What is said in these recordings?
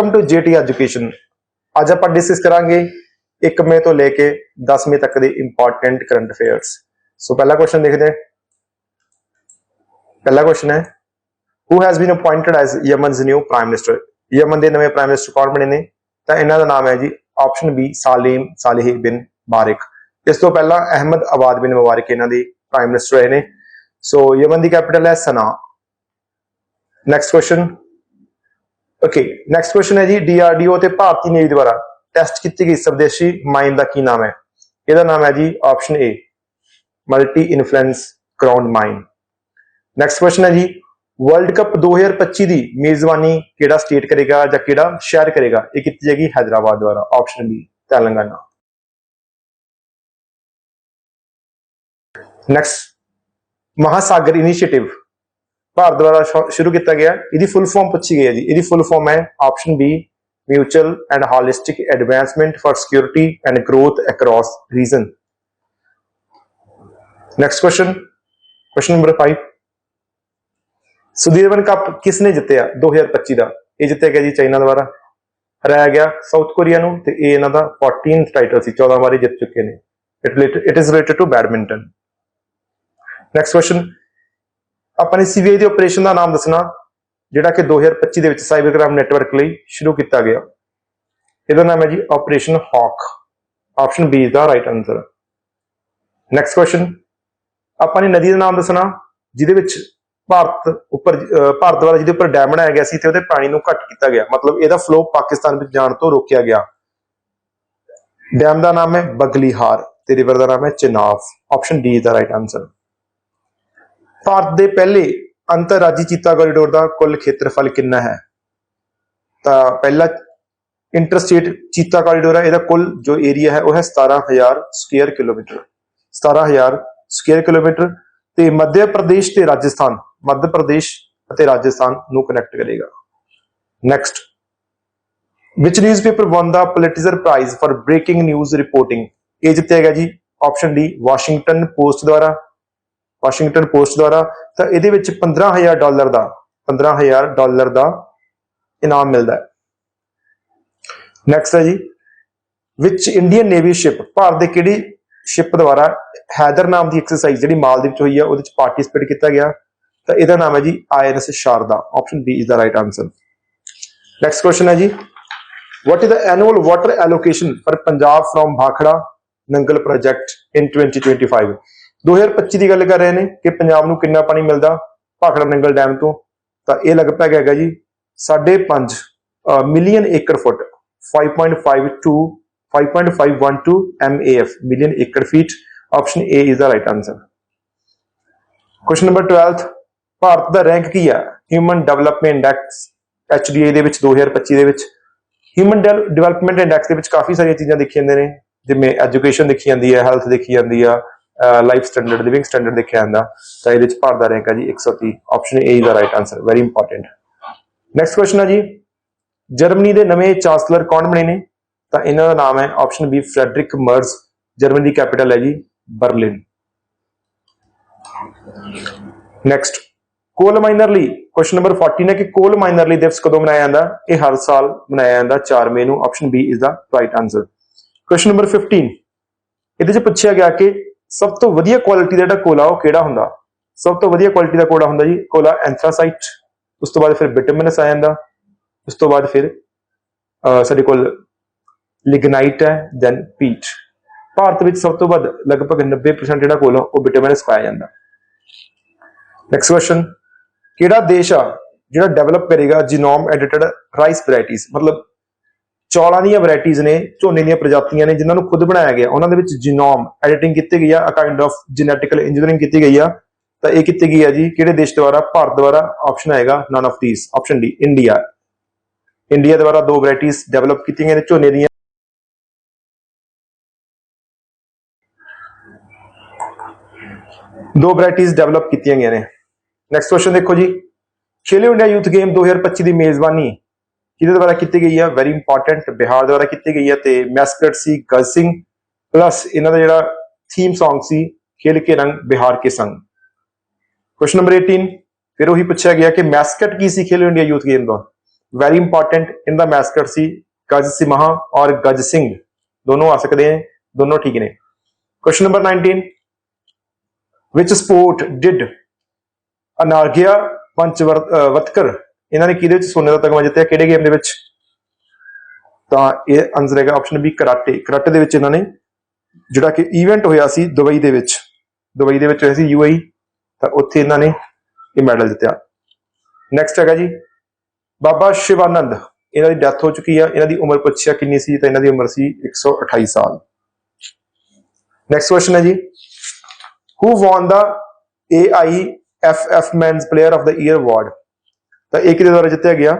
Welcome to GT education ਅੱਜ ਆਪਾਂ discuss ਕਰਾਂਗੇ 1 ਮਈ ਤੋਂ ਲੈ ਕੇ 10 ਮਈ ਤੱਕ ਦੇ ਇੰਪੋਰਟੈਂਟ ਕਰੰਟ ਅਫੇਅਰਸ ਸੋ ਪਹਿਲਾ ਕੁਐਸਚਨ ਦੇਖਦੇ ਹਾਂ। ਪਹਿਲਾ ਕੁਐਸਚਨ ਹੈ who has been appointed as Yemen's new prime minister Yemen ਦੇ ਨਵੇਂ ਪ੍ਰਾਈਮ ਮਿਨਿਸਟਰ ਕੌਣ ਬਣੇ ਨੇ? ਤਾਂ ਇਹਨਾਂ ਦਾ ਨਾਮ ਹੈ ਜੀ ਆਪਸ਼ਨ ਬੀ ਸਾਲਿਮ ਸਾਲਿਹ ਬਿਨ ਬਾਰਿਕ ਇਸ ਤੋਂ ਪਹਿਲਾਂ ਅਹਿਮਦ ਆਬਾਦ ਬਿਨ ਮੁਬਾਰਕ ਇਹਨਾਂ ਦੇ ਪ੍ਰਾਈਮ ਮਿਨਿਸਟਰ ਰਹੇ ਨੇ। ਸੋ ਯਮਨ ਦੀ ਕੈਪੀਟਲ ਹੈ Sanaa next question okay next question ਹੈ ਜੀ ਡੀਆਰਡੀਓ ਤੇ ਭਾਰਤੀ ਨੇਵੀ ਦੁਆਰਾ ਟੈਸਟ ਕੀਤੀ ਗਈ ਸਵਦੇਸ਼ੀ ਮਾਈਨ ਦਾ ਕੀ ਨਾਮ ਹੈ? ਇਹਦਾ ਨਾਮ ਹੈ ਜੀ option A multi influence ground mine next question ਹੈ ਜੀ ਵਰਲਡ ਕੱਪ 2025 ਦੀ ਮੇਜ਼ਬਾਨੀ ਕਿਹੜਾ ਸਟੇਟ ਕਰੇਗਾ ਜਾਂ ਕਿਹੜਾ ਸ਼ਹਿਰ ਕਰੇਗਾ? ਇਹ ਕੀਤੀ ਜਾਏਗੀ ਹైదరాబాద్ ਦੁਆਰਾ option B Telangana. Next Mahasagar initiative Bharat ਦੁਆਰਾ ਸ਼ੁਰੂ ਕੀਤਾ ਗਿਆ। ਇਹਦੀ ਫੁੱਲ ਫਾਰਮ ਪੁੱਛੀ ਗਈ ਹੈ ਜੀ। ਇਹਦੀ ਫੁੱਲ ਫਾਰਮ ਹੈ option B mutual and holistic advancement for security and growth across region next question question number 5 Sudirman cup ਕਿਸ ਨੇ ਜਿੱਤਿਆ 2025 ਦਾ? ਇਹ ਜਿੱਤਿਆ ਗਿਆ ਜੀ ਚਾਈਨਾ ਦੁਆਰਾ। ਹਰਾਇਆ ਗਿਆ ਸਾਊਥ ਕੋਰੀਆ ਨੂੰ ਤੇ ਇਹ ਇਹਨਾਂ ਦਾ 14th ਟਾਈਟਲ ਸੀ। 14 ਵਾਰੀ ਜਿੱਤ ਚੁੱਕੇ ਨੇ। It is related to badminton next question ਆਪਾਂ ਨੇ ਸੀਬੀਆਈ ਦੇ ਆਪਰੇਸ਼ਨ ਦਾ ਨਾਮ ਦੱਸਣਾ, ਜਿਹੜਾ ਕਿ 2025 ਦੇ ਵਿੱਚ ਸਾਈਬਰ ਕ੍ਰਾਈਮ ਨੈਟਵਰਕ ਲਈ ਸ਼ੁਰੂ ਕੀਤਾ ਗਿਆ। ਇਹਦਾ ਨਾਮ ਹੈ ਜੀ operation hawk option B is the right answer next question ਆਪਾਂ ਨੇ ਨਦੀ ਦਾ ਨਾਮ ਦੱਸਣਾ, ਜਿਹਦੇ ਵਿੱਚ ਭਾਰਤ ਉੱਪਰ ਭਾਰਤ ਦੁਆਰਾ ਜਿਹਦੇ ਉੱਪਰ ਡੈਮ ਬਣਾਇਆ ਗਿਆ ਸੀ ਤੇ ਉਹਦੇ ਪਾਣੀ ਨੂੰ ਘੱਟ ਕੀਤਾ ਗਿਆ। ਮਤਲਬ ਇਹਦਾ ਫਲੋ ਪਾਕਿਸਤਾਨ ਵਿੱਚ ਜਾਣ ਤੋਂ ਰੋਕਿਆ ਗਿਆ। ਡੈਮ ਦਾ ਨਾਮ ਹੈ ਬਗਲੀਹਾਰ ਤੇ ਰਿਵਰ ਦਾ ਨਾਮ ਹੈ Chenab option D is the right answer Bharat ਦੇ ਪਹਿਲੇ ਅੰਤਰਰਾਜੀ ਚੀਤਾ ਕੋਰੀਡੋਰ ਦਾ ਕੁੱਲ ਖੇਤਰਫਲ ਕਿੰਨਾ ਹੈ? ਤਾਂ ਪਹਿਲਾ ਇੰਟਰਸਟੇਟ ਚੀਤਾ ਕੋਰੀਡੋਰ ਹੈ, ਇਹਦਾ ਕੁੱਲ ਜੋ ਏਰੀਆ ਹੈ ਉਹ ਹੈ 17000 ਸਕੁਅਰ ਕਿਲੋਮੀਟਰ 17000 ਸਕੁਅਰ ਕਿਲੋਮੀਟਰ ਤੇ ਮੱਧ ਪ੍ਰਦੇਸ਼ ਤੇ ਰਾਜਸਥਾਨ, ਮੱਧ ਪ੍ਰਦੇਸ਼ ਅਤੇ ਰਾਜਸਥਾਨ ਨੂੰ ਕਨੈਕਟ ਕਰੇਗਾ। Next which newspaper won the Pulitzer prize for breaking news reporting ਇਹ ਜਿੱਤਿਆ ਗਿਆ ਜੀ ਆਪਸ਼ਨ ਡੀ ਵਾਸ਼ਿੰਗਟਨ ਪੋਸਟ ਦੁਆਰਾ। ਵਾਸ਼ਿੰਗਟਨ ਪੋਸਟ ਦੁਆਰਾ, ਤਾਂ ਇਹਦੇ ਵਿੱਚ 15000 ਡਾਲਰ ਦਾ 15000 ਡਾਲਰ ਦਾ ਇਨਾਮ ਮਿਲਦਾ ਹੈ। ਨੈਕਸਟ ਹੈ ਜੀ, ਵਿੱਚ ਇੰਡੀਅਨ ਨੇਵੀ ਸ਼ਿਪ ਭਾਰਤ ਦੇ ਕਿਹੜੀ ਸ਼ਿਪ ਦੁਆਰਾ ਹੈਦਰ ਨਾਮ ਦੀ ਐਕਸਰਸਾਈਜ਼ ਜਿਹੜੀ ਮਾਲਦੀਵ ਚ ਹੋਈ ਹੈ ਉਹਦੇ ਵਿੱਚ ਪਾਰਟਿਸਿਪੇਟ ਕੀਤਾ ਗਿਆ। ਤਾਂ ਇਹਦਾ ਨਾਮ ਹੈ ਜੀ INS Sharda. Option B is the right answer next question ਹੈ ਜੀ, what is the annual water allocation for Punjab from Bhakra Nangal project in 2025 2025 ਦੀ ਗੱਲ ਕਰ ਰਹੇ ਨੇ ਕਿ ਪੰਜਾਬ ਨੂੰ ਕਿੰਨਾ ਪਾਣੀ ਮਿਲਦਾ ਭਾਖੜਾ ਨੰਗਲ ਡੈਮ ਤੋਂ, ਤਾਂ ਇਹ ਲਗਭਗ ਹੈਗਾ ਜੀ 5.5 million acre foot 5.52 5.512 MAF million acre feet option A is the right answer question number 12 Bharat the rank ਕੀ ਹੈ ਹਿਊਮਨ ਡਿਵੈਲਪਮੈਂਟ ਇੰਡੈਕਸ HDA ਦੇ ਵਿੱਚ 2025 ਦੇ ਵਿੱਚ। ਹਿਊਮਨ ਡਿਵੈਲਪਮੈਂਟ ਇੰਡੈਕਸ ਦੇ ਵਿੱਚ ਕਾਫੀ ਸਾਰੀਆਂ ਚੀਜ਼ਾਂ ਦੇਖੀ ਜਾਂਦੇ ਨੇ, ਜਿਵੇਂ ਐਜੂਕੇਸ਼ਨ ਦੇਖੀ ਜਾਂਦੀ ਹੈ ਹੈਲਥ ਦੇਖੀ ਜਾਂਦੀ ਆ ਲਾਈਫ ਸਟੈਂਡਰਡ ਲਿਵਿੰਗ ਸਟੈਂਡਰਡ ਦੇਖਿਆ ਜਾਂਦਾ, ਤਾਂ ਇਹਦੇ ਵਿੱਚ ਭਾਰਤ ਦਾ ਰੈਂਕ ਹੈ ਜੀ 130 option A is the right answer very important next question ਹੈ ਜੀ। ਜਰਮਨੀ ਦੇ ਨਵੇਂ ਚਾਂਸਲਰ ਕੌਣ ਬਣੇ ਨੇ? ਤਾਂ ਇਹਨਾਂ ਦਾ ਨਾਮ ਹੈ option B Friedrich Merz Germany ਦੀ ਕੈਪੀਟਲ ਹੈ ਜੀ ਬਰਲਿਨ ਨੈਕਸਟ ਕੋਲ ਮਾਈਨਰ ਲਈ ਕੁਐਸਚਨ ਨੰਬਰ 14 ਹੈ ਕਿ ਕੋਲ ਮਾਈਨਰ ਲਈ ਦਿਵਸ ਕਦੋਂ ਮਨਾਇਆ ਜਾਂਦਾ? ਇਹ ਹਰ ਸਾਲ ਮਨਾਇਆ ਜਾਂਦਾ 4 ਮਈ ਨੂੰ। Option B is the right answer question number 15 ਇਹਦੇ 'ਚ ਪੁੱਛਿਆ ਗਿਆ ਕਿ ਸਭ ਤੋਂ ਵਧੀਆ ਕੁਆਲਿਟੀ ਦਾ ਜਿਹੜਾ ਕੋਲਾ, ਉਹ ਕਿਹੜਾ ਹੁੰਦਾ? ਸਭ ਤੋਂ ਵਧੀਆ ਕੁਆਲਿਟੀ ਦਾ ਕੋਲਾ ਹੁੰਦਾ ਜੀ, ਕੋਲਾ ਐਂਥਰਾਸਾਈਟ। ਉਸ ਤੋਂ ਬਾਅਦ ਫਿਰ ਬਿਟੂਮਿਨਸ ਆ ਜਾਂਦਾ। ਉਸ ਤੋਂ ਬਾਅਦ ਫਿਰ ਸਾਡੇ ਕੋਲ ਲਿਗਨਾਈਟ ਹੈ ਦੈਨ ਪੀਟ ਭਾਰਤ ਵਿੱਚ ਸਭ ਤੋਂ ਵੱਧ ਲਗਭਗ 90% ਜਿਹੜਾ ਕੋਲਾ, ਉਹ ਬਿਟੂਮਿਨਸ ਪਾਇਆ ਜਾਂਦਾ। ਨੈਕਸਟ ਕੁਐਸਚਨ ਕਿਹੜਾ ਦੇਸ਼ ਆ ਜਿਹੜਾ ਡਿਵੈਲਪ ਕਰੇਗਾ ਜੀਨੋਮ ਐਡਿਟਡ ਰਾਈਸ ਵੈਰਾਈਟੀਜ਼ ਮਤਲਬ ਚੌਲਾਂ ਦੀਆਂ ਵੈਰਾਈਟੀਜ਼ ਨੇ, ਝੋਨੇ ਦੀਆਂ ਪ੍ਰਜਾਤੀਆਂ ਨੇ ਜਿਨ੍ਹਾਂ ਨੂੰ ਖੁਦ ਬਣਾਇਆ ਗਿਆ। ਉਹਨਾਂ ਦੇ ਵਿੱਚ ਜੀਨੋਮ ਐਡੀਟਿੰਗ ਕੀਤੀ ਗਈ ਆ a kind of genetical engineering ਕੀਤੀ ਗਈ ਆ। ਤਾਂ ਇਹ ਕੀਤੀ ਗਈ ਆ ਜੀ, ਕਿਹੜੇ ਦੇਸ਼ ਦੁਆਰਾ? ਭਾਰਤ ਦੁਆਰਾ ਆਪਸ਼ਨ ਆਏਗਾ none of these option D India India ਦੁਆਰਾ ਦੋ ਵੈਰਾਈਟੀਜ਼ ਡਿਵੈਲਪ ਕੀਤੀਆਂ ਗਈਆਂ ਨੇ, ਝੋਨੇ ਦੀਆਂ। ਦੋ ਵੈਰਾਈਟੀਜ਼ ਡਿਵੈਲਪ ਕੀਤੀਆਂ ਗਈਆਂ ਨੇ। ਨੈਕਸਟ ਕੁਐਸਚਨ ਦੇਖੋ ਜੀ। ਖੇਲੋ ਇੰਡੀਆ ਯੂਥ ਗੇਮ 2025 ਦੀ ਮੇਜ਼ਬਾਨੀ ਕਿਹਦੇ ਦੁਆਰਾ ਕੀਤੀ ਗਈ ਹੈ ਵੈਰੀ ਇੰਪੋਰਟੈਂਟ ਬਿਹਾਰ ਦੁਆਰਾ ਕੀਤੀ ਗਈ ਹੈ ਤੇ ਮੈਸਕਟ ਸੀ ਗਜ ਸਿੰਘ ਪਲੱਸ ਇਹਨਾਂ ਦਾ ਜਿਹੜਾ ਥੀਮ Song ਸੀ, ਖੇਲ ਕੇ ਰੰਗ, ਬਿਹਾਰ ਕੇ ਸੰਗ। ਕੁਐਸਚਨ ਨੰਬਰ 18 ਫਿਰ ਉਹੀ ਪੁੱਛਿਆ ਗਿਆ ਕਿ ਮੈਸਕਟ ਕੀ ਸੀ ਖੇਲੋ ਇੰਡੀਆ ਯੂਥ ਗੇਮ ਦਾ ਵੈਰੀ ਇੰਪੋਰਟੈਂਟ ਇਹਦਾ ਮੈਸਕਟ ਸੀ ਗਜ ਸਿਮਹਾ ਔਰ ਗਜ ਸਿੰਘ। ਦੋਨੋਂ ਆ ਸਕਦੇ ਹੈ ਦੋਨੋਂ ਠੀਕ ਨੇ। Question number 19 which sport did Anargya Panchvartakar ਇਹਨਾਂ ਨੇ ਕਿਹਦੇ ਵਿੱਚ ਸੋਨੇ ਦਾ ਤਗਮਾ ਜਿੱਤਿਆ? ਕਿਹੜੇ ਗੇਮ ਦੇ ਵਿੱਚ? ਤਾਂ ਇਹ ਆਨਸਰ ਹੈਗਾ ਆਪਸ਼ਨ ਬੀ ਕਰਾਟੇ। ਕਰਾਟੇ ਦੇ ਵਿੱਚ ਇਹਨਾਂ ਨੇ ਜਿਹੜਾ ਕਿ ਇਵੈਂਟ ਹੋਇਆ ਸੀ ਦੁਬਈ ਦੇ ਵਿੱਚ, ਦੁਬਈ ਦੇ ਵਿੱਚ ਹੋਇਆ ਸੀ ਯੂਏਈ ਤਾਂ ਉੱਥੇ ਇਹਨਾਂ ਨੇ ਇਹ ਮੈਡਲ ਜਿੱਤਿਆ। ਨੈਕਸਟ ਹੈਗਾ ਜੀ, ਬਾਬਾ ਸ਼ਿਵਾਨੰਦ। ਇਹਨਾਂ ਦੀ ਡੈਥ ਹੋ ਚੁੱਕੀ ਆ, ਇਹਨਾਂ ਦੀ ਉਮਰ ਪੁੱਛਿਆ ਕਿੰਨੀ ਸੀ, ਤਾਂ ਇਹਨਾਂ ਦੀ ਉਮਰ ਸੀ 128 ਸਾਲ। ਨੈਕਸਟ ਕੁਐਸਚਨ ਹੈ ਜੀ, who won the AIFF Men's Player of the Year award? ਤਾਂ ਇਹ ਕਿਹਦੇ ਦੁਆਰਾ ਜਿੱਤਿਆ ਗਿਆ?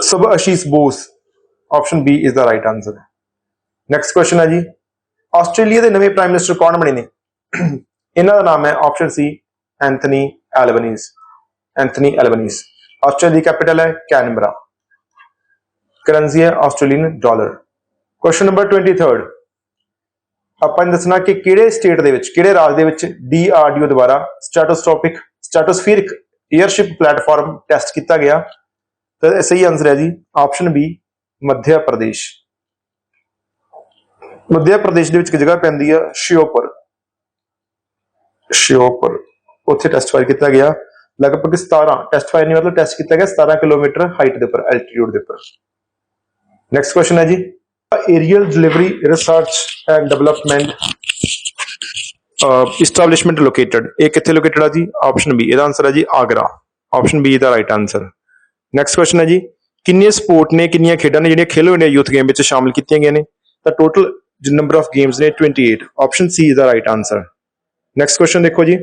ਸਬ Ashish Bose option B is the right answer next question ਹੈ ਜੀ। ਆਸਟ੍ਰੇਲੀਆ ਦੇ ਨਵੇਂ ਪ੍ਰਾਈਮ ਮਿਨਿਸਟਰ ਕੌਣ ਬਣੇ ਨੇ? ਇਹਨਾਂ ਦਾ ਨਾਮ ਹੈ option C Anthony Albanese Anthony Albanese Australia ਦੀ ਕੈਪੀਟਲ ਹੈ ਕੈਨਬਰਾ ਕਰੰਸੀ ਹੈ ਆਸਟ੍ਰੇਲੀਅਨ ਡਾਲਰ ਕੁਐਸਚਨ ਨੰਬਰ 23 ਆਪਾਂ ਨੇ ਦੱਸਣਾ ਕਿ ਕਿਹੜੇ ਸਟੇਟ ਦੇ ਵਿੱਚ, ਕਿਹੜੇ ਰਾਜ ਦੇ ਵਿੱਚ DRDO ਦੁਆਰਾ ਸਟੈਟੋਸਟੋਪਿਕ ਸਟੈਟੋਸਫੀਰਿਕ 에ਅਰਸ਼ਿਪ ਪਲੇਟਫਾਰਮ ਟੈਸਟ ਕੀਤਾ ਗਿਆ ਤਾਂ ਸਹੀ ਆਨਸਰ ਹੈ ਜੀ ਆਪਸ਼ਨ ਬੀ ਮੱਧ ਪ੍ਰਦੇਸ਼ ਮੱਧ ਪ੍ਰਦੇਸ਼ ਦੇ ਵਿੱਚ ਇੱਕ ਜਗ੍ਹਾ ਪੈਂਦੀ ਆ ਸ਼ਿਓਪੁਰ ਸ਼ਿਓਪੁਰ ਉੱਥੇ ਟੈਸਟ ਫਾਇਰ ਕੀਤਾ ਗਿਆ ਲਗਭਗ 17 ਟੈਸਟ ਫਾਇਰ ਨਹੀਂ ਮਤਲਬ ਟੈਸਟ ਕੀਤਾ ਗਿਆ 17 ਕਿਲੋਮੀਟਰ ਹਾਈਟ ਦੇ ਉੱਪਰ ਐਲਟੀਟਿਊਡ ਦੇ ਉੱਪਰ ਨੈਕਸਟ ਕੁਐਸਚਨ ਹੈ ਜੀ aerial delivery research and development uh, establishment ਇਹ ਕਿੱਥੇ ਲੋਕੇਟਡ ਆ ਜੀ? ਆਪਸ਼ਨ ਬੀ ਇਹਦਾ ਆਨਸਰ ਹੈ ਜੀ Agra. Option B the right answer next question ਹੈ ਜੀ ਕਿੰਨੇ ਸਪੋਰਟ ਨੇ ਕਿੰਨੀਆਂ ਖੇਡਾਂ ਨੇ ਜਿਹੜੀਆਂ ਖੇਲੋ ਇੰਡੀਆ ਯੂਥ ਗੇਮ ਵਿੱਚ ਸ਼ਾਮਲ ਕੀਤੀਆਂ ਗਈਆਂ ਨੇ? ਤਾਂ ਟੋਟਲ ਨੰਬਰ ਆਫ ਗੇਮਸ ਨੇ 28 option C is the right answer next question ਦੇਖੋ ਜੀ।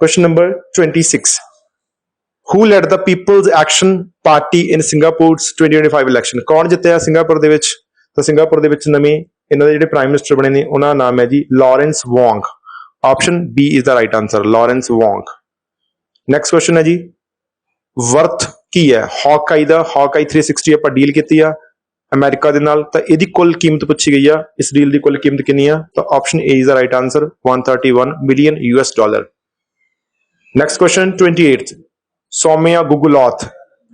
Question number 26 who led the People's Action Party in singapore's 2025 election ਕੌਣ ਜਿੱਤਿਆ ਸਿੰਗਾਪੁਰ ਦੇ ਵਿੱਚ? ਤਾਂ ਸਿੰਗਾਪੁਰ ਦੇ ਵਿੱਚ ਨਵੇਂ ਇਹਨਾਂ ਦੇ ਜਿਹੜੇ ਪ੍ਰਾਈਮ ਮਿਨਿਸਟਰ ਬਣੇ ਨੇ, ਉਹਨਾਂ ਦਾ ਨਾਮ ਹੈ ਜੀ Lawrence Wong option B is the right answer Lawrence Wong next question ਹੈ ਜੀ ਵਰਥ ਕੀ ਹੈ? ਹੌਕਾਈ ਦਾ ਹੌਕਾਈ 360 ਆਪਾਂ ਡੀਲ ਕੀਤੀ ਆ ਅਮਰੀਕਾ ਦੇ ਨਾਲ, ਤਾਂ ਇਹਦੀ ਕੁੱਲ ਕੀਮਤ ਪੁੱਛੀ ਗਈ ਆ, ਇਸ ਡੀਲ ਦੀ ਕੁੱਲ ਕੀਮਤ ਕਿੰਨੀ ਆ? ਤਾਂ option A is the right answer 131 million US dollar next question 28th Soumya Guguloth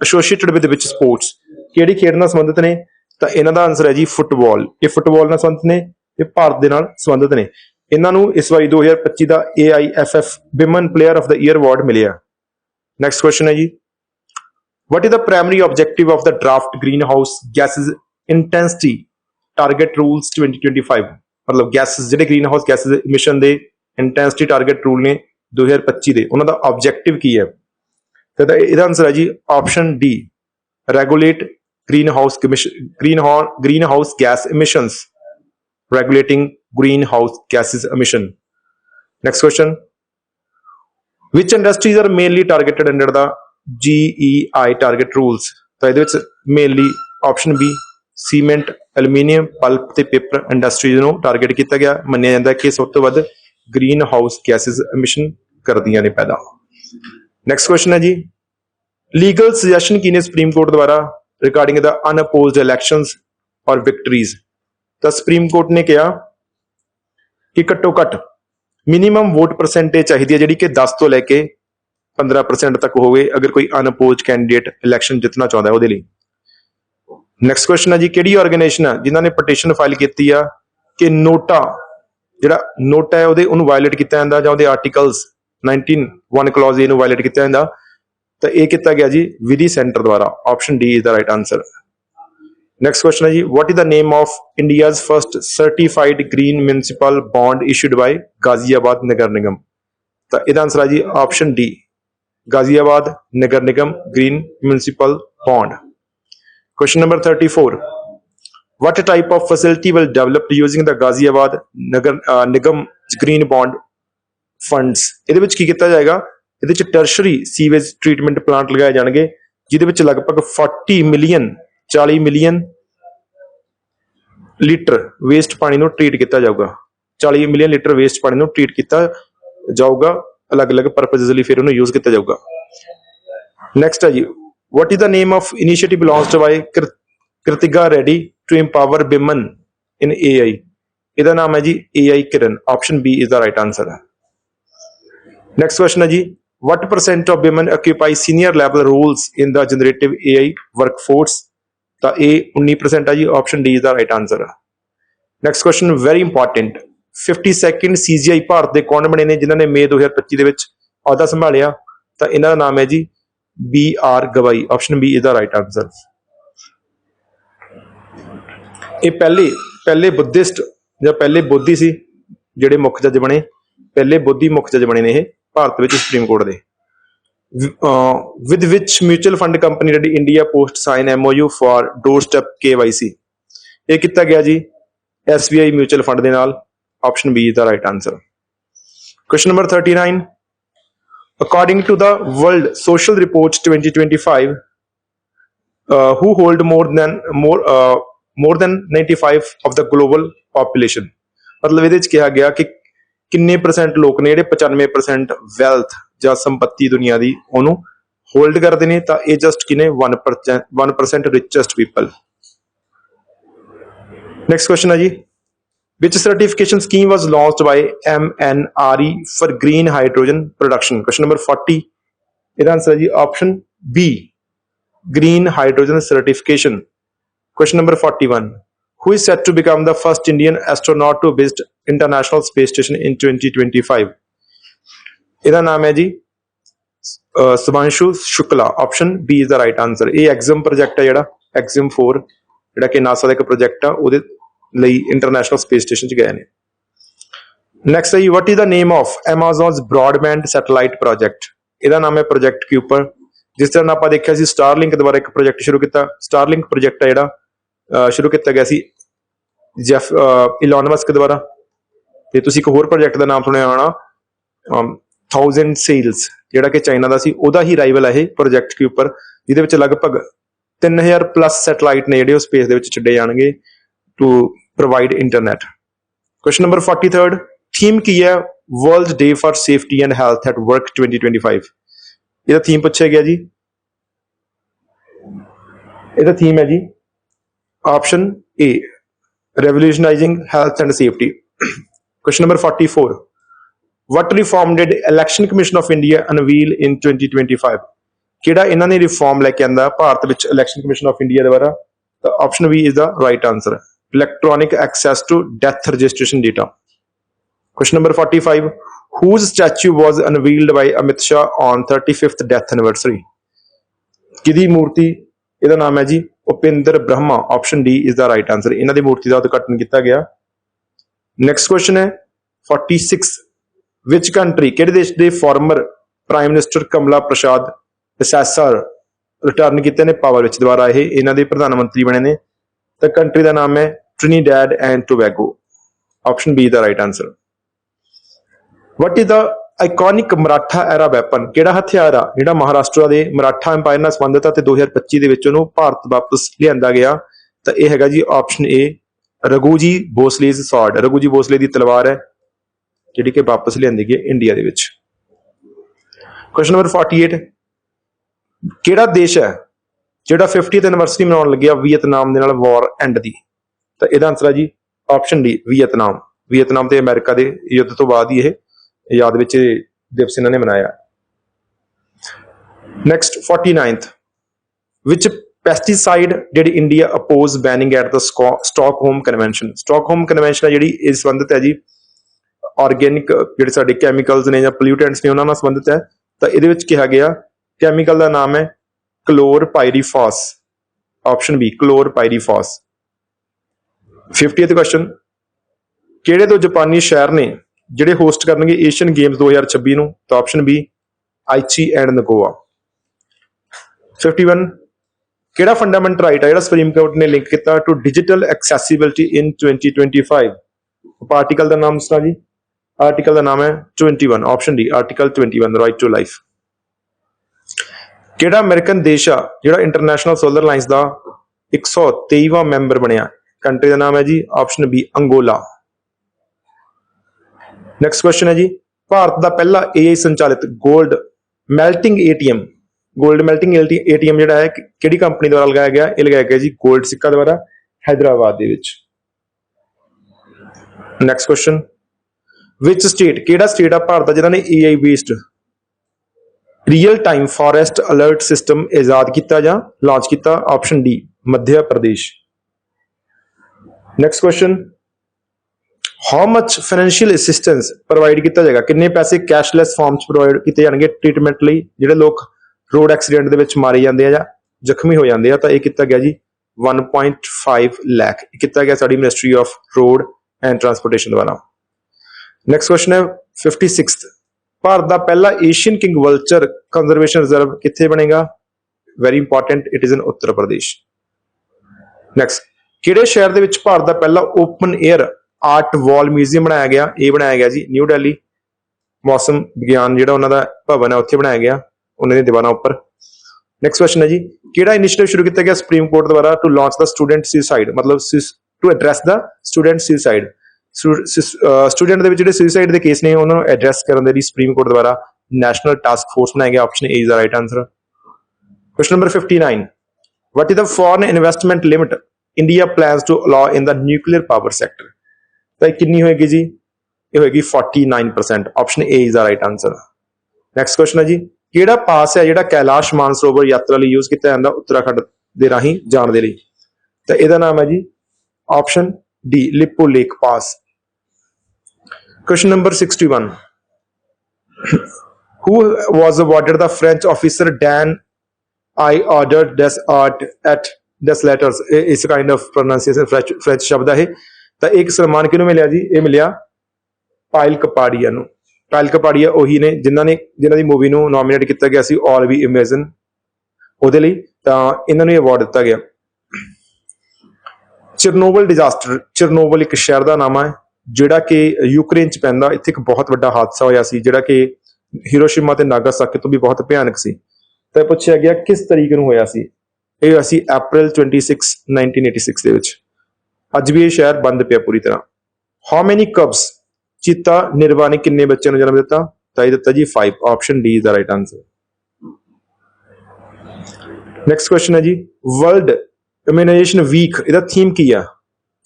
associated with which sports ਕਿਹੜੀ ਖੇਡ ਨਾਲ ਸੰਬੰਧਿਤ ਨੇ? ਤਾਂ ਇਹਨਾਂ ਦਾ ਆਨਸਰ ਹੈ ਜੀ ਫੁੱਟਬਾਲ। ਇਹ ਫੁੱਟਬਾਲ ਨਾਲ ਸੰਬੰਧਿਤ ਨੇ ਇਹ ਭਾਰਤ ਦੇ ਨਾਲ ਸੰਬੰਧਿਤ ਨੇ। ਇਹਨਾਂ ਨੂੰ ਇਸ ਵਾਰੀ 2025 ਦਾ AIFF Women Player of the year award ਮਿਲਿਆ। ਨੈਕਸਟ ਕੁਐਸਚਨ ਹੈ ਜੀ। What is the primary objective of the draft greenhouse gases intensity target rules 2025 ਮਤਲਬ ਗੈਸਸ ਜਿਹੜੇ ਗ੍ਰੀਨਹਾਊਸ ਗੈਸਸ emission ਦੇ ਇੰਟੈਂਸਿਟੀ ਟਾਰਗੇਟ ਰੂਲ ਨੇ 2025 ਦੇ, ਉਹਨਾਂ ਦਾ ਆਬਜੈਕਟਿਵ ਕੀ ਹੈ? ਤਾਂ ਇਹਦਾ- ਇਹਦਾ ਆਨਸਰ ਹੈ ਜੀ option D regulate greenhouse commission greenhouse greenhouse gas emissions regulating greenhouse gases emission next question which industries are mainly targeted under the GEI target rules ਤਾਂ ਇਹਦੇ ਵਿੱਚ mainly option B cement aluminium pulp ਤੇ paper industries ਨੂੰ target ਕੀਤਾ ਗਿਆ ਮੰਨਿਆ ਜਾਂਦਾ ਹੈ ਕਿ ਸਭ ਤੋਂ ਵੱਧ ਗ੍ਰੀਨ ਹਾਊਸ ਗੈਸਸ ਐਮਿਸ਼ਨ ਕਰਦੀਆਂ ਨੇ ਪੈਦਾ ਨੈਕਸਟ ਕੁਐਸਚਨ ਹੈ ਜੀ ਲੀਗਲ ਸੁਜੈਸ਼ਨ ਕੀ ਨੇ ਸੁਪਰੀਮ ਕੋਰਟ ਦੁਆਰਾ ਰਿਗਾਰਡਿੰਗ ਦਾ ਅਨਅਪੋਜ਼ਡ ਇਲੈਕਸ਼ਨਸ ਔਰ ਵਿਕਟਰੀਜ਼ ਤਾਂ ਸੁਪਰੀਮ ਕੋਰਟ ਨੇ ਕਿਹਾ ਕਿ ਘੱਟੋ ਘੱਟ ਮਿਨੀਮਮ ਵੋਟ ਪਰਸੈਂਟੇਜ ਚਾਹੀਦੀ ਹੈ ਜਿਹੜੀ ਕਿ 10 ਤੋਂ ਲੈ ਕੇ 15% ਤੱਕ ਹੋਵੇ, ਅਗਰ ਕੋਈ ਅਨਪੋਜ਼ਡ ਕੈਂਡੀਡੇਟ ਇਲੈਕਸ਼ਨ ਜਿੱਤਣਾ ਚਾਹੁੰਦਾ ਹੈ ਉਹਦੇ ਲਈ। ਨੈਕਸਟ ਕੁਐਸਚਨ ਹੈ ਜੀ, ਕਿਹੜੀ ਆਰਗੇਨਾਈਜੇਸ਼ਨ ਹੈ ਜਿਨ੍ਹਾਂ ਨੇ ਪਟੀਸ਼ਨ ਫਾਈਲ ਕੀਤੀ ਆ ਕਿ ਨੋਟਾ, ਜਿਹੜਾ ਨੋਟਾ ਹੈ ਉਹਦੇ ਉਹਨੂੰ ਵਾਇਲੇਟ ਕੀਤਾ ਜਾਂਦਾ ਜਾਂ ਉਹਦੇ ਆਰਟੀਕਲਸ 19 1 ਕਲੌਜ਼ ਇਹਨੂੰ ਵਾਇਲੇਟ ਕੀਤਾ ਜਾਂਦਾ। ਤਾਂ ਇਹ ਕੀਤਾ ਗਿਆ ਜੀ ਵਿਧੀ ਸੈਂਟਰ ਦੁਆਰਾ option D is the right answer next question ਹੈ ਜੀ what is the name of India's first certified green municipal bond issued by Ghaziabad Nagar Nigam ਤਾਂ ਇਹਦਾ ਆਨਸਰ ਹੈ ਜੀ option D Ghaziabad Nagar Nigam green municipal bond question number 34 what type of facility will develop using the ghaziabad nagar uh, nigam green bond funds? ਇਹਦੇ ਵਿੱਚ ਕੀ ਕੀਤਾ ਜਾਏਗਾ? ਇਹਦੇ 'ਚ ਟਰਸ਼ਰੀ ਸੀਵੇਜ ਟ੍ਰੀਟਮੈਂਟ ਪਲਾਂਟ ਲਗਾਏ ਜਾਣਗੇ, ਜਿਹਦੇ ਵਿੱਚ ਲਗਭਗ 40 ਮਿਲੀਅਨ 40 ਮਿਲੀਅਨ ਲੀਟਰ ਵੇਸਟ ਪਾਣੀ ਨੂੰ ਟ੍ਰੀਟ ਕੀਤਾ ਜਾਊਗਾ। 40 ਮਿਲੀਅਨ ਲੀਟਰ ਵੇਸਟ ਪਾਣੀ ਨੂੰ ਟ੍ਰੀਟ ਕੀਤਾ ਜਾਊਗਾ, ਅਲੱਗ-ਅਲੱਗ ਪਰਪਸਸ ਲਈ ਫਿਰ ਉਹਨੂੰ ਯੂਜ਼ ਕੀਤਾ ਜਾਊਗਾ। ਨੈਕਸਟ ਹੈ ਜੀ, what is the name of initiative launched by Krit- ready to to empower in in AI ਇਹਦਾ ਨਾਮ ਹੈ ਜੀ AI Kiran option B is the right answer ਹੈ ਨੈਕਸਟ ਕੁਐਸਚਨ ਹੈ ਜੀ what percent of women occupy senior level roles in the generative AI workforce? ਤਾਂ ਇਹ 19% ਹੈ ਜੀ option D the right answer next question very important 52nd CGI Bharat ਦੇ ਕੌਣ ਬਣੇ ਨੇ ਜਿਨ੍ਹਾਂ ਨੇ ਮਈ 2025 ਦੇ ਵਿੱਚ ਅਹੁਦਾ ਸੰਭਾਲਿਆ? ਤਾਂ ਇਹਨਾਂ ਦਾ ਨਾਮ ਹੈ ਜੀ B R Gavai option B is the right answer ਇਹ ਪਹਿਲੇ ਪਹਿਲੇ ਬੁੱਧਿਸਟ ਜਾਂ ਪਹਿਲੇ ਬੋਧੀ ਸੀ, ਜਿਹੜੇ ਮੁੱਖ ਜੱਜ ਬਣੇ, ਪਹਿਲੇ ਬੋਧੀ ਮੁੱਖ ਜੱਜ ਬਣੇ ਨੇ ਇਹ। ਭਾਰਤ ਵਿੱਚ ਸੁਪਰੀਮ ਕੋਰਟ ਦੇ। With which mutual fund company ਜਿਹੜੀ India Post sign MOU for doorstep KYC ਇਹ ਕੀਤਾ ਗਿਆ ਜੀ SBI ਮਿਊਚੁਅਲ ਫੰਡ ਦੇ ਨਾਲ। Option B the right answer question number 39 according to the world social reports 2025 uh, who hold more than more uh, more than 95 of the global population? ਮਤਲਬ ਇਹਦੇ ਵਿੱਚ ਕਿਹਾ ਗਿਆ ਕਿ ਕਿੰਨੇ ਪਰਸੈਂਟ ਲੋਕ ਨੇ ਜਿਹੜੇ 95% ਵੈਲਥ ਜਾਂ ਸੰਪਤੀ ਦੁਨੀਆ ਦੀ ਉਹਨੂੰ ਹੋਲਡ ਕਰਦੇ ਨੇ ਤਾਂ ਇਹ ਜਸਟ ਕਿਨੇ 1% 1% richest people next question ਹੈ ਜੀ which certification scheme was launched by MNRE for green hydrogen production question number 40 ਇਹਦਾ ਆਨਸਰ ਹੈ ਜੀ option B green hydrogen certification question number 41 who is set to become the first indian astronaut to visit international space station in 2025 ਇਹਦਾ ਨਾਮ ਹੈ ਜੀ, ਅਹ, Shubhanshu Shukla. Option B is the right answer ਇਹ exam project ਹੈ ਜਿਹੜਾ ਐਗਜ਼ਮ 4 ਜਿਹੜਾ ਕਿ NASA ਦਾ ਇੱਕ ਪ੍ਰੋਜੈਕਟ ਆ, ਉਹਦੇ ਲਈ ਇੰਟਰਨੈਸ਼ਨਲ ਸਪੇਸ ਸਟੇਸ਼ਨ 'ਚ ਗਏ ਨੇ। ਨੈਕਸਟ ਹੈ what is the name of Amazon's broadband satellite project ਇਹਦਾ ਨਾਮ ਹੈ ਪ੍ਰੋਜੈਕਟ ਕਿਊਪਰ ਜਿਸ ਤਰ੍ਹਾਂ ਆਪਾਂ ਦੇਖਿਆ ਸੀ ਸਟਾਰਲਿੰਕ ਦੁਆਰਾ ਇੱਕ ਪ੍ਰੋਜੈਕਟ ਸ਼ੁਰੂ ਕੀਤਾ। ਸਟਾਰਲਿੰਕ ਪ੍ਰੋਜੈਕਟ ਹੈ ਜਿਹੜਾ ਸ਼ੁਰੂ ਕੀਤਾ ਗਿਆ ਸੀ ਜੈਫ ਇਲਨ ਮਸਕ ਦੁਆਰਾ। ਤੇ ਤੁਸੀਂ ਇੱਕ ਹੋਰ ਪ੍ਰੋਜੈਕਟ ਦਾ ਨਾਮ ਸੁਣਿਆ ਹੋਣਾ 1000 ਸੇਲਸ ਜਿਹੜਾ ਕਿ ਚਾਈਨਾ ਦਾ ਸੀ, ਉਹਦਾ ਹੀ ਰਾਈਵਲ ਹੈ ਇਹ ਪ੍ਰੋਜੈਕਟ ਕੇ ਉੱਪਰ, ਜਿਹਦੇ ਵਿੱਚ ਲਗਭਗ 3000 ਪਲੱਸ ਸੈਟਲਾਈਟ ਨੇ ਜਿਹੜੇ ਉਹ ਸਪੇਸ ਦੇ ਵਿੱਚ ਛੱਡੇ ਜਾਣਗੇ to provide internet question number 43 theme ਕੀ ਹੈ? World day for safety and health at work 2025 ਇਹਦਾ ਥੀਮ ਪੁੱਛਿਆ ਗਿਆ ਜੀ। ਇਹਦਾ ਥੀਮ ਹੈ ਜੀ option A revolutionizing health and safety question number 44 what reform did election commission of india unveil in 2025 ਕਿਹੜਾ ਇਹਨਾਂ ਨੇ ਰਿਫਾਰਮ ਲੈ ਕੇ ਆਂਦਾ ਭਾਰਤ ਵਿੱਚ ਇਲੈਕਸ਼ਨ ਕਮਿਸ਼ਨ ਆਫ ਇੰਡੀਆ ਦੁਆਰਾ ਤਾਂ option B is the right answer electronic access to death registration data question number 45 whose statue was unveiled by Amit Shah on 35th death anniversary? ਕਿਹਦੀ ਮੂਰਤੀ? ਇਹਦਾ ਨਾਮ ਹੈ ਜੀ Upinder Brahma. Option D is the right answer ਇਹਨਾਂ ਦੀ ਮੂਰਤੀ ਦਾ ਉਦਘਾਟਨ ਕੀਤਾ ਗਿਆ। ਨੈਕਸਟ ਕੁਐਸਚਨ ਹੈ 46 ਵਿਚ ਕੰਟਰੀ ਕਿਹੜੇ ਦੇਸ਼ ਦੇ former prime minister Kamla Persad Bissessar return ਕੀਤੇ ਨੇ ਪਾਵਰ ਵਿੱਚ ਦੁਬਾਰਾ ਇਹ? ਇਹਨਾਂ ਦੇ ਪ੍ਰਧਾਨ ਮੰਤਰੀ ਬਣੇ ਨੇ। ਤਾਂ ਕੰਟਰੀ ਦਾ ਨਾਮ ਹੈ Trinidad and Tobago option B the right answer what is the iconic Maratha era weapon ਕਿਹੜਾ ਹਥਿਆਰ ਆ? ਜਿਹੜਾ ਮਹਾਰਾਸ਼ਟਰ ਦੇ ਮਰਾਠਾ ਐਮਪਾਇਰ ਨਾਲ ਸੰਬੰਧਿਤ ਆ ਤੇ 2025 ਦੇ ਵਿੱਚ ਉਹਨੂੰ ਭਾਰਤ ਵਾਪਸ ਲਿਆਂਦਾ ਗਿਆ। ਤਾਂ ਇਹ ਹੈਗਾ ਜੀ ਆਪਸ਼ਨ ਏ ਰਘੂਜੀ ਬੋਸਲੇਜ਼ ਸਵਾਰਡ ਰਘੂਜੀ ਬੋਸਲੇ ਦੀ ਤਲਵਾਰ ਹੈ, ਜਿਹੜੀ ਕਿ ਵਾਪਸ ਲਿਆਂਦੀ ਗਈ ਇੰਡੀਆ ਦੇ ਵਿੱਚ। ਕੁਐਸਚਨ ਨੰਬਰ 48 ਕਿਹੜਾ ਦੇਸ਼ ਹੈ ਜਿਹੜਾ 50th ਐਨੀਵਰਸਰੀ ਮਨਾਉਣ ਲੱਗਿਆ ਵੀਅਤਨਾਮ ਦੇ ਨਾਲ ਵਾਰ ਐਂਡ ਦੀ? ਤਾਂ ਇਹਦਾ ਆਨਸਰ ਹੈ ਜੀ ਆਪਸ਼ਨ ਡੀ ਵੀਅਤਨਾਮ ਵੀਅਤਨਾਮ ਤੇ ਅਮਰੀਕਾ ਦੇ ਯੁੱਧ ਤੋਂ ਬਾਅਦ ਹੀ ਇਹ ਯਾਦ ਵਿੱਚ ਦਿਵਸ ਇਹਨਾਂ ਨੇ ਮਨਾਇਆ। Next 49th which pesticide did India oppose banning at the Sco- Stockholm Convention. Stockholm Convention ਹੈ ਜਿਹੜੀ ਇਸ ਸੰਬੰਧਿਤ ਹੈ ਜੀ ਆਰਗੇਨਿਕ ਜਿਹੜੇ ਸਾਡੇ ਕੈਮੀਕਲਸ ਨੇ ਜਾਂ ਪੋਲਿਊਟੈਂਟਸ ਨੇ ਉਹਨਾਂ ਨਾਲ ਸੰਬੰਧਿਤ ਹੈ। ਤਾਂ ਇਹਦੇ ਵਿੱਚ ਕਿਹਾ ਗਿਆ ਕੈਮੀਕਲ ਦਾ ਨਾਮ ਹੈ chlorpyrifos option B chlorpyrifos 50th question ਕਿਹੜੇ ਦੋ ਜਾਪਾਨੀ ਸ਼ਹਿਰ ਨੇ ਜਿਹੜੇ ਹੋਸਟ ਕਰਨਗੇ ਏਸ਼ੀਅਨ ਗੇਮਸ 2026 ਨੂੰ? ਤਾਂ option B Aichi and Nagoya. 51 ਕਿਹੜਾ ਫੰਡਾਮੈਂਟ ਰਾਈਟ ਆ? ਜਿਹੜਾ ਸੁਪਰੀਮ ਕੋਰਟ ਨੇ ਲਿੰਕ ਕੀਤਾ to digital accessibility in 2025 article ਦਾ ਨਾਮ ਸੁਣਾ ਜੀ? ਆਰਟੀਕਲ ਦਾ ਨਾਮ ਹੈ 21 option D article 21 right to life ਕਿਹੜਾ ਅਮਰੀਕਨ ਦੇਸ਼ ਆ, ਜਿਹੜਾ ਇੰਟਰਨੈਸ਼ਨਲ ਸੋਲਰ ਲਾਈਨਸ ਦਾ 123ਵਾਂ ਮੈਂਬਰ ਬਣਿਆ? ਕੰਟਰੀ ਦਾ ਨਾਮ ਹੈ ਜੀ option B Angola next question ਹੈ ਜੀ। ਭਾਰਤ ਦਾ ਪਹਿਲਾ AI ਸੰਚਾਲਿਤ 골ਡ melting ATM gold melting ATM ਜਿਹੜਾ ਹੈ ਕਿਹੜੀ ਕੰਪਨੀ ਦੁਆਰਾ ਲਗਾਇਆ ਗਿਆ? ਇਹ ਲਗਾਇਆ ਗਿਆ ਜੀ ਗੋਲਡ ਸਿੱਕਾ ਦੁਆਰਾ ਹైదరాబాద్ ਦੇ ਵਿੱਚ। ਨੈਕਸਟ ਕੁਐਸਚਨ ਵਿਚ ਸਟੇਟ ਕਿਹੜਾ ਸਟੇਟ ਆ ਭਾਰਤ ਦਾ ਜਿਹਨਾਂ ਨੇ AI based real time forest alert system ਇਜਾਦ ਕੀਤਾ ਜਾਂ ਲਾਂਚ ਕੀਤਾ? Option D Madhya Pradesh next question how much financial assistance provide ਕੀਤਾ ਜਾਏਗਾ? ਕਿੰਨੇ ਪੈਸੇ ਕੈਸ਼ਲੈਸ ਫਾਰਮ ਚ ਪ੍ਰੋਵਾਈਡ ਕੀਤੇ ਜਾਣਗੇ ਟ੍ਰੀਟਮੈਂਟ ਲਈ? ਜਿਹੜੇ ਲੋਕ ਰੋਡ ਐਕਸੀਡੈਂਟ ਦੇ ਵਿੱਚ ਮਾਰੇ ਜਾਂਦੇ ਆ ਜਾਂ ਜ਼ਖਮੀ ਹੋ ਜਾਂਦੇ ਆ, ਤਾਂ ਇਹ ਕੀਤਾ ਗਿਆ ਜੀ 1.5 ਲੱਖ ਇਹ ਕੀਤਾ ਗਿਆ ਸਾਡੀ ministry of road and transportation ਦੁਆਰਾ। ਨੈਕਸਟ ਕੁਐਸਚਨ ਹੈ 56th ਭਾਰਤ ਦਾ ਪਹਿਲਾ Asian king vulture conservation reserve ਕਿੱਥੇ ਬਣੇਗਾ? Very important it is in Uttar Pradesh next ਕਿਹੜੇ ਸ਼ਹਿਰ ਦੇ ਵਿੱਚ ਭਾਰਤ ਦਾ ਪਹਿਲਾ open air art wall museum ਬਣਾਇਆ ਗਿਆ? ਇਹ ਬਣਾਇਆ ਗਿਆ ਜੀ ਨਿਊ ਦਿੱਲੀ ਮੌਸਮ ਵਿਗਿਆਨ ਜਿਹੜਾ ਉਹਨਾਂ ਦਾ ਭਵਨ ਹੈ, ਉੱਥੇ ਬਣਾਇਆ ਗਿਆ। ਉਹਨਾਂ ਦੀ ਦੀਵਾਨਾ ਉੱਪਰ ਨੈਕਸਟ ਕੁਐਸਚਨ ਹੈ ਜੀ, ਕਿਹੜਾ ਇਨੀਸ਼ੀਏਟਿਵ ਸ਼ੁਰੂ ਕੀਤਾ ਗਿਆ ਸੁਪਰੀਮ ਕੋਰਟ ਦੁਆਰਾ to launch the student suicide ਮਤਲਬ to address the student suicide student ਦੇ ਵਿੱਚ ਜਿਹੜੇ ਸੁਸਾਈਡ ਦੇ ਕੇਸ ਨੇ, ਉਹਨਾਂ ਨੂੰ ਐਡਰੈਸ ਕਰਨ ਦੇ ਲਈ ਸੁਪਰੀਮ ਕੋਰਟ ਦੁਆਰਾ ਨੈਸ਼ਨਲ ਟਾਸਕ ਫੋਰਸ ਬਣਾਇਆ ਗਿਆ option A is the right answer Question number 59. What is the foreign investment limit India plans to allow in the nuclear power sector? ਤਾਂ ਇਹ ਕਿੰਨੀ ਹੋਏਗੀ ਜੀ ਇਹ ਹੋਏਗੀ 49% option A is the right answer. Next question ਹੈ ਜੀ ਕਿਹੜਾ ਪਾਸ ਹੈ ਜਿਹੜਾ ਕੈਲਾਸ਼ ਮਾਨਸਰੋਵਰ ਯਾਤਰਾ ਲਈ ਯੂਜ਼ ਕੀਤਾ ਜਾਂਦਾ ਉੱਤਰਾਖੰਡ ਦੇ ਰਾਹੀਂ ਜਾਣ ਦੇ ਲਈ? ਤਾਂ ਇਹਦਾ ਨਾਮ ਹੈ ਜੀ option D Lipulekh pass question number 61 who was awarded the French officer Dan I ordered this art at this letters? ਇਸ kind of pronunciation, French ਸ਼ਬਦ ਹੈ ਇਹ। ਤਾਂ ਇੱਕ ਸਨਮਾਨ ਕਿਹਨੂੰ ਮਿਲਿਆ ਜੀ? ਇਹ ਮਿਲਿਆ ਪਾਇਲ ਕਪਾੜੀਆ ਨੂੰ। ਪਾਇਲ ਕਪਾੜੀਆ ਉਹੀ ਨੇ, ਜਿਨ੍ਹਾਂ ਨੇ, ਜਿਨ੍ਹਾਂ ਦੀ ਮੂਵੀ ਨੂੰ ਨੋਮੀਨੇਟ ਕੀਤਾ ਗਿਆ ਸੀ ਆਲ ਵੀ ਇਮੇਜਨ ਉਹਦੇ ਲਈ ਤਾਂ ਇਹਨਾਂ ਨੂੰ ਅਵਾਰਡ ਦਿੱਤਾ ਗਿਆ। ਚਰਨੋਬਲ ਡਿਜ਼ਾਸਟਰ ਚਰਨੋਬਲ ਇੱਕ ਸ਼ਹਿਰ ਦਾ ਨਾਮ ਹੈ, ਜਿਹੜਾ ਕਿ ਯੂਕਰੇਨ ਚ ਪੈਂਦਾ, ਇੱਥੇ ਇੱਕ ਬਹੁਤ ਵੱਡਾ ਹਾਦਸਾ ਹੋਇਆ ਸੀ, ਜਿਹੜਾ ਕਿ ਹੀਰੋਸ਼ੀਮਾ ਤੇ ਨਾਗਾਸਾਕੀ ਤੋਂ ਵੀ ਬਹੁਤ ਭਿਆਨਕ ਸੀ। ਤਾਂ ਇਹ ਪੁੱਛਿਆ ਗਿਆ, ਕਿਸ ਤਰੀਕ ਨੂੰ ਹੋਇਆ ਸੀ? ਇਹ ਹੋਇਆ ਸੀ April 26 1986 ਦੇ ਵਿੱਚ। ਅੱਜ ਵੀ ਇਹ ਸ਼ਹਿਰ ਬੰਦ ਪਿਆ ਪੂਰੀ ਤਰ੍ਹਾਂ। ਹਾਊ ਮੈਨੀ ਕਬਸ ਚੀਤਾ ਨਿਰਵਾ ਨੇ ਕਿੰਨੇ ਬੱਚਿਆਂ ਨੂੰ ਜਨਮ ਦਿੱਤਾ ਤਾਂ ਇਹ ਦਿੱਤਾ ਜੀ 5 option D is the right answer next question ਹੈ ਜੀ ਵਰਲਡ ਇਮਿਊਨਾਈਜੇਸ਼ਨ ਵੀਕ ਇਹਦਾ ਥੀਮ ਕੀ ਆ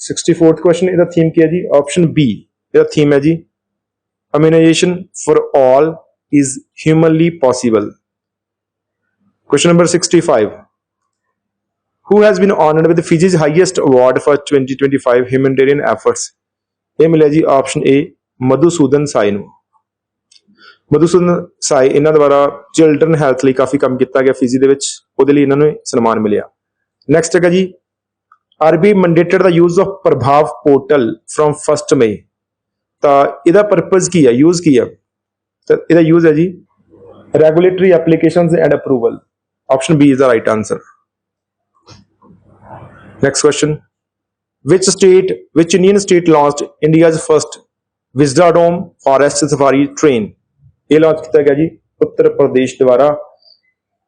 64th ਕੁਐਸਚਨ ਇਹਦਾ ਥੀਮ ਕੀ ਹੈ ਜੀ ਆਪਸ਼ਨ ਬੀ ਇਹਦਾ ਥੀਮ ਹੈ ਜੀ immunization for all is humanly possible question number 65 who has been honored with Fiji's highest award for 2025 humanitarian efforts ਇਹ ਮਿਲਿਆ ਜੀ ਆਪਸ਼ਨ A ਮਧੂਸੂਦਨ ਸਾਈ ਨੂੰ। ਮਧੂਸੂਦਨ ਸਾਈ ਇਹਨਾਂ ਦੁਆਰਾ ਚਿਲਡਰਨ ਹੈਲਥ ਲਈ ਕਾਫੀ ਕੰਮ ਕੀਤਾ ਗਿਆ ਫਿਜੀ ਦੇ ਵਿੱਚ, ਉਹਦੇ ਲਈ ਇਹਨਾਂ ਨੂੰ ਸਨਮਾਨ ਮਿਲਿਆ। ਨੈਕਸਟ ਹੈਗਾ ਜੀ RB mandated the use of Prabhav portal from 1st ਮਈ ਤਾਂ ਇਹਦਾ ਪਰਪਸ ਕੀ ਹੈ ਯੂਜ਼ ਕੀ ਹੈ? ਤਾਂ ਇਹਦਾ ਯੂਜ਼ ਹੈ ਜੀ regulatory applications and approval option B is the right answer next question which state, which indian state launched india's first wisdom forest safari train ਇਹ ਲਾਂਚ ਕੀਤਾ ਗਿਆ ਜੀ ਉੱਤਰ ਪ੍ਰਦੇਸ਼ ਦੁਆਰਾ।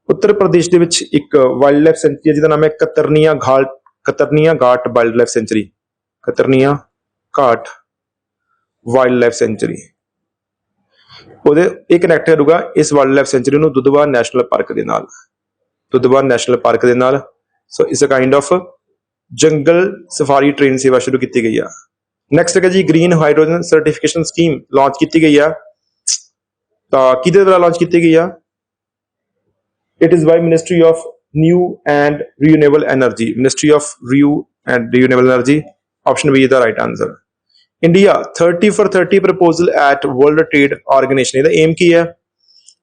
ਉੱਤਰ ਪ੍ਰਦੇਸ਼ ਦੇ ਵਿੱਚ ਇੱਕ ਵਾਈਲਡ ਲਾਈਫ ਸੈਂਚੁਰੀ ਜਿਹਦਾ ਨਾਮ ਹੈ ਕਤਰਨੀਆ ਘਾਟ ਕਤਰਨੀਆ ਘਾਟ ਵਾਈਲਡ ਲਾਈਫ ਸੈਂਚੁਰੀ ਕਤਰਨੀਆ ਘਾਟ ਵਾਈਲਡ ਲਾਈਫ ਸੈਂਚੁਰੀ ਉਹਦੇ, ਇਹ ਕਨੈਕਟ ਕਰੂਗਾ ਇਸ ਵਾਈਲਡ ਲਾਈਫ ਸੈਂਚੁਰੀ ਨੂੰ ਦੁੱਧਵਾ ਨੈਸ਼ਨਲ ਪਾਰਕ ਦੇ ਨਾਲ। ਦੁੱਧਵਾ ਨੈਸ਼ਨਲ ਪਾਰਕ ਦੇ ਨਾਲ। So is a kind of jungle safari train ਸੇਵਾ ਸ਼ੁਰੂ ਕੀਤੀ ਗਈ ਆ। ਨੈਕਸਟ ਹੈਗਾ ਜੀ green hydrogen certification scheme launch ਕੀਤੀ ਗਈ ਆ। ਤਾਂ ਕਿਹਦੇ ਦੁਆਰਾ ਲਾਂਚ ਕੀਤੀ ਗਈ ਆ? It is by ministry of new and renewable energy ministry of new and renewable energy option B is the right answer India 30 for 30 proposal at world trade organisation ਇਹਦਾ ਏਮ ਕੀ ਹੈ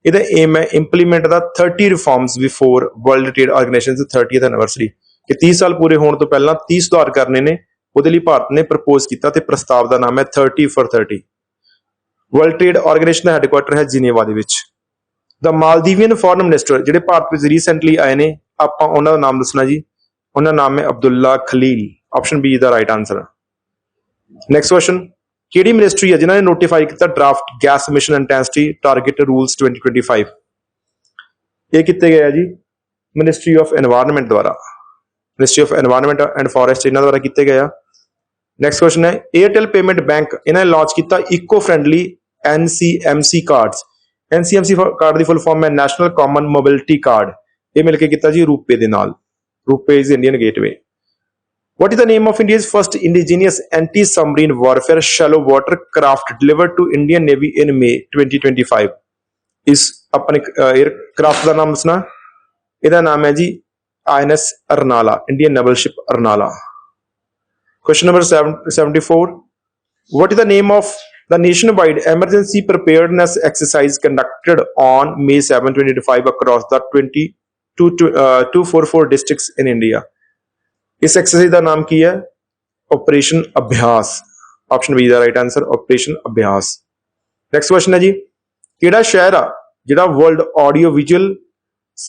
ਇਹਦਾ ਏਮ ਹੈ implement the 30 reforms before world trade organisation the 30th anniversary ਕਿ 30 ਸਾਲ ਪੂਰੇ ਹੋਣ ਤੋਂ ਪਹਿਲਾਂ 30 ਸੁਧਾਰ ਕਰਨੇ ਨੇ। ਉਹਦੇ ਲਈ ਭਾਰਤ ਨੇ ਪ੍ਰਪੋਜ਼ ਕੀਤਾ ਤੇ ਪ੍ਰਸਤਾਵ ਦਾ ਨਾਮ ਹੈ 30 ਫॉर 30 ਵਰਲਡ ਟ੍ਰੇਡ ਆਰਗੇਨਾਈਜੇਸ਼ਨ ਦਾ ਹੈੱਡਕੁਆਰਟਰ ਹੈ ਜੀਨੀਵਾ ਦੇ ਵਿੱਚ। ਦਾ ਮਾਲਦੀਵੀਅਨ ਫੋਰਨ ਮਿਨਿਸਟਰ ਜਿਹੜੇ ਭਾਰਤ ਵਿੱਚ ਰੀਸੈਂਟਲੀ ਆਏ ਨੇ, ਆਪਾਂ ਉਹਨਾਂ ਦਾ ਨਾਮ ਦੱਸਣਾ ਜੀ। ਉਹਨਾਂ ਦਾ ਨਾਮ ਹੈ Abdullah Khalil. Option B the right answer next question ਕਿਹੜੀ ਮਿਨਿਸਟਰੀ ਹੈ ਜਿਨ੍ਹਾਂ ਨੇ ਨੋਟੀਫਾਈ ਕੀਤਾ draft gas emission intensity target rules 2025 ਇਹ ਕਿੱਤੇ ਗਿਆ ਜੀ ਮਿਨਿਸਟਰੀ ਆਫ এনवायरमेंट ਦੁਆਰਾ। Ministry of environment and forest ਇਹਨਾਂ ਦੁਆਰਾ ਕੀਤੇ ਗਏ ਨੈਕਸਟ ਕੁਐਸਚਨ ਹੈ 에ਅਰਟੈਲ ਪੇਮੈਂਟ ਬੈਂਕ ਇਹਨਾਂ ਨੇ ਲਾਂਚ ਕੀਤਾ eco friendly NCMC cards NCMC card ਦੀ ਫੁੱਲ ਫਾਰਮ ਹੈ ਨੈਸ਼ਨਲ ਕਾਮਨ ਮੋਬਿਲਿਟੀ ਕਾਰਡ ਇਹ ਮਿਲ ਕੇ ਕੀਤਾ ਜੀ ਰੂਪੇ ਦੇ ਨਾਲ। RuPay is Indian gateway What is the name of India's first indigenous anti-submarine warfare shallow water craft delivered to Indian Navy in May 2025? ਇਸ ਆਪਣੇ 에ਅਰਕ੍ਰਾਫਟ ਦਾ ਨਾਮ ਦੱਸਣਾ। ਇਹਦਾ ਨਾਮ ਹੈ ਜੀ INS Arnala Indian naval ship Arnala Question number seven- 74. What is the name of the nationwide emergency preparedness exercise conducted on May 7, 2025 across the 20 to, to, uh, 244 districts in India? ਇਸ exercise ਦਾ ਨਾਮ ਕੀ ਹੈ operation Abhyas option B the right answer operation Abhyas next question ਹੈ ਜੀ ਕਿਹੜਾ ਸ਼ਹਿਰ ਆ ਜਿਹੜਾ world audio visual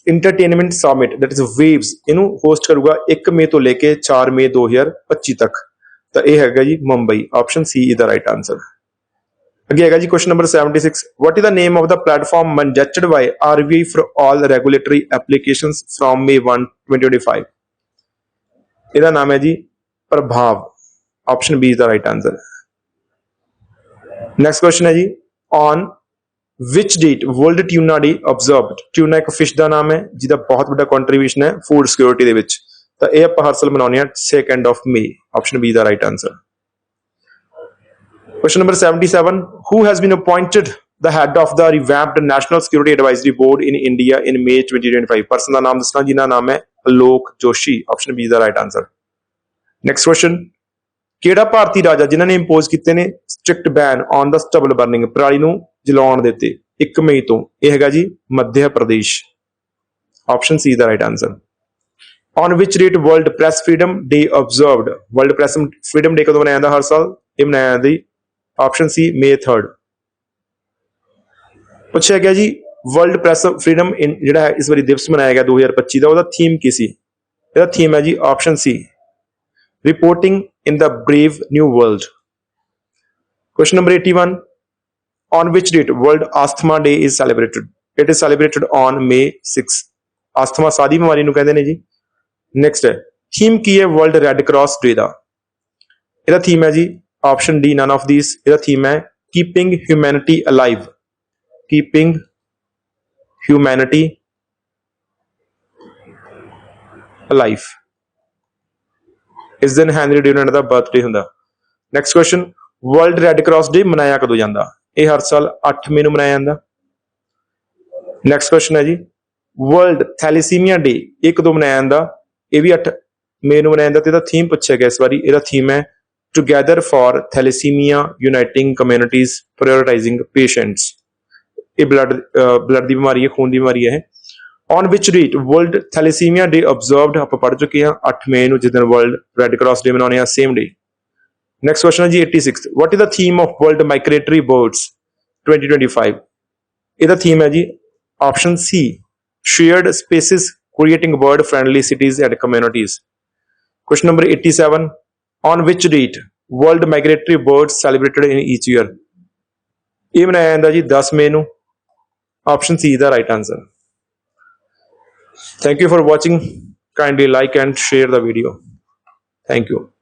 entertainment summit that is waves ਇਹਨੂੰ ਹੋਸਟ ਕਰੂਗਾ 1 ਮਈ ਤੋਂ ਲੈ ਕੇ 4 ਮਈ 2025 ਤੱਕ ਤਾਂ ਇਹ ਹੈਗਾ ਜੀ Mumbai option C is the right answer ਅੱਗੇ ਹੈਗਾ ਜੀ question number 76 what is the name of the platform managed by RBI for all regulatory applications from May 1 2025 ਇਹਦਾ ਨਾਮ ਹੈ ਜੀ Pravaah option B is the right answer next question ਹੈ ਜੀ on which date World Tuna Day observed tuna ਇੱਕ fish ਦਾ ਨਾਮ ਹੈ, ਜਿਹਦਾ ਬਹੁਤ ਵੱਡਾ ਕੰਟਰੀਬਿਊਸ਼ਨ ਹੈ ਫੂਡ ਸਿਕਿਉਰਿਟੀ ਦੇ ਵਿੱਚ। ਤਾਂ ਇਹ ਆਪਾਂ ਹਰ ਸਾਲ ਮਨਾਉਂਦੇ ਹਾਂ 2nd of may option B the right answer Question number 77 Who has been appointed the head of the revamped National Security Advisory Board in India in May 2025? Person ਦਾ ਨਾਮ ਦੱਸਣਾ ਜਿਨ੍ਹਾਂ ਨਾਮ ਹੈ Alok Joshi option B the right answer next question ਕਿਹੜਾ ਭਾਰਤੀ ਰਾਜਾ ਜਿਨ੍ਹਾਂ ਨੇ ਇੰਪੋਜ਼ ਕੀਤੇ ਨੇ strict ban on the stubble burning ਪਰਾਲੀ ਨੂੰ ਜਲਾਉਣ ਦੇ ਉੱਤੇ 1 ਮਈ ਤੋਂ? ਇਹ ਹੈਗਾ ਜੀ Madhya Pradesh. Option C the right answer on which date World Press Freedom Day observed World Press Freedom Day ਕਦੋਂ ਮਨਾਇਆ ਜਾਂਦਾ ਹਰ ਸਾਲ ਇਹ ਮਨਾਇਆ ਜਾਂਦਾ ਜੀ ਆਪਸ਼ਨ ਸੀ ਮੇ 3 ਪੁੱਛਿਆ ਗਿਆ ਜੀ ਵਰਲਡ ਪ੍ਰੈਸ ਫ੍ਰੀडम ਜਿਹੜਾ ਹੈ ਇਸ ਵਾਰੀ ਦਿਵਸ ਮਨਾਇਆ ਗਿਆ 2025 ਦਾ ਉਹਦਾ ਥੀਮ ਕੀ ਸੀ ਇਹਦਾ ਥੀਮ ਹੈ ਜੀ option C reporting in the brave new world question number 81 on which date world asthma day is celebrated it is celebrated on may 6 asthma ਸਾਦੀ ਬਿਮਾਰੀ ਨੂੰ ਕਹਿੰਦੇ ਨੇ ਜੀ ਨੈਕਸਟ ਹੈ। ਥੀਮ ਕੀ ਹੈ? ਵਰਲਡ ਰੈੱਡ ਕਰਾਸ ਡੇ ਦਾ। ਇਹਦਾ ਥੀਮ ਹੈ ਜੀ option D none of these ਇਹਦਾ ਥੀਮ ਹੈ keeping humanity alive keeping humanity alive ਇਸ ਦਿਨ ਹੈਨਰੀ ਡਿਊਨੈਂਟ ਦਾ ਬਰਥਡੇ ਹੁੰਦਾ। Next question world red cross day ਮਨਾਇਆ ਕਦੋਂ ਜਾਂਦਾ? ਇਹ ਹਰ ਸਾਲ 8 ਮਈ ਨੂੰ ਮਨਾਇਆ ਜਾਂਦਾ। ਨੈਕਸਟ ਕੁਐਸਚਨ ਹੈ ਜੀ। ਵਰਲਡ ਥੈਲੇਸੀਮੀਆ ਡੇ ਇਹ ਕਦੋਂ ਮਨਾਇਆ ਜਾਂਦਾ? ਇਹ ਵੀ 8 ਮੇ ਨੂੰ ਮਨਾਇਆ ਜਾਂਦਾ ਤੇ ਇਹਦਾ ਥੀਮ ਪੁੱਛਿਆ ਗਿਆ ਇਸ ਵਾਰੀ। ਇਹਦਾ ਥੀਮ ਹੈ together for thalassemia uniting communities prioritizing patients ਇਹ ਬਲੱਡ ਬਲੱਡ ਦੀ ਬਿਮਾਰੀ ਹੈ, ਖੂਨ ਦੀ ਬਿਮਾਰੀ ਹੈ on which date world thalassemia day observed ਆਪਾਂ ਪੜ੍ਹ ਚੁੱਕੇ ਹਾਂ 8 ਮਈ ਨੂੰ ਜਿਸ ਦਿਨ ਵਰਲਡ ਰੈੱਡ ਕਰਾਸ ਡੇ ਮਨਾਉਂਦੇ ਆ ਸੇਮ ਡੇ ਨੈਕਸਟ ਕੁਐਸਚਨ ਹੈ ਜੀ 86 what is the theme of world migratory birds 2025 ਇਹਦਾ ਥੀਮ ਹੈ ਜੀ option C shared spaces creating bird friendly cities and communities question number 87 on which date world migratory birds celebrated in each year ਇਹ ਮਨਾਇਆ ਜਾਂਦਾ ਜੀ 10 ਮਈ ਨੂੰ option C the right answer thank you for watching kindly like and share the video. Thank you.